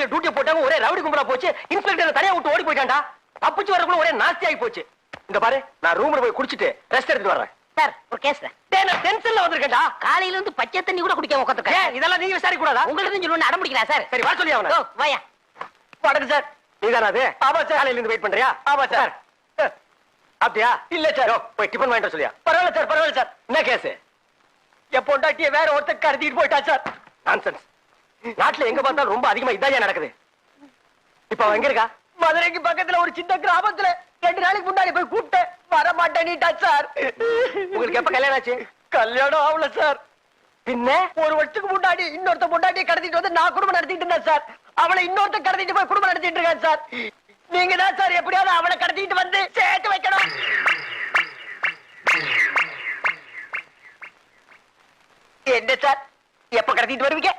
போலீஸ்ல டியூட்டி போட்டாங்க ஒரே ரவுடி கும்பலா போச்சு. இன்ஸ்பெக்டர் தனியா விட்டு ஓடி போயிட்டான்டா. தப்பிச்சு வரக்குள்ள ஒரே நாஸ்தி ஆகி போச்சு. இந்த பாரு நான் ரூம்ல போய் குடிச்சிட்டு ரெஸ்ட் எடுத்துட்டு வர்றேன். சார் ஒரு கேஸ் நான் டென்ஷன்ல வந்திருக்கேன்டா. காலையில இருந்து பச்சை தண்ணி கூட குடிக்காம உட்காந்துருக்கேன் இதெல்லாம் நீங்க விசாரிக்க கூடாதா இருந்து சொல்லணும் அடம் பிடிக்கிறா சார்? சரி வர சொல்லி அவன? வாயா. வணக்கம் சார். நீதானா அது? ஆமா சார். காலையில இருந்து வெயிட் பண்றியா? ஆமா சார். அப்படியா? இல்ல சார். போய் டிபன் வாங்கிட்டு சொல்லியா? பரவாயில்ல சார் பரவாயில்ல சார். என்ன கேஸ் என் பொண்டாட்டிய வேற ஒருத்தர் கடத்திட்டு போயிட்டா சார்? நான்சென்ஸ் நாட்டுல எங்க பார்த்தாலும் ரொம்ப அதிகமா இதாயா நடக்குது? இப்ப அவ எங்க இருக்கா? மதுரைக்கு பக்கத்துல ஒரு சின்ன கிராமத்துல ரெண்டு நாளைக்கு முன்னாடி போய் கூப்பிட்டேன். வர மாட்டேன்னுட்டா சார். உங்களுக்கு எப்ப கல்யாணம் ஆச்சு? கல்யாணம் ஆகல சார். பின்ன? ஒரு வருஷத்துக்கு முன்னாடி இன்னொருத்த முன்னாடி கடத்திட்டு வந்து நான் குடும்பம் நடத்திட்டு இருந்தேன் சார். அவளை இன்னொருத்த கடத்திட்டு போய் குடும்பம் நடத்திட்டு இருக்கேன் சார். நீங்க தான் சார் எப்படியாவது அவளை கடத்திட்டு வந்து சேர்த்து வைக்கணும். என்ன சார்? எப்ப கடத்திட்டு வருவீங்க?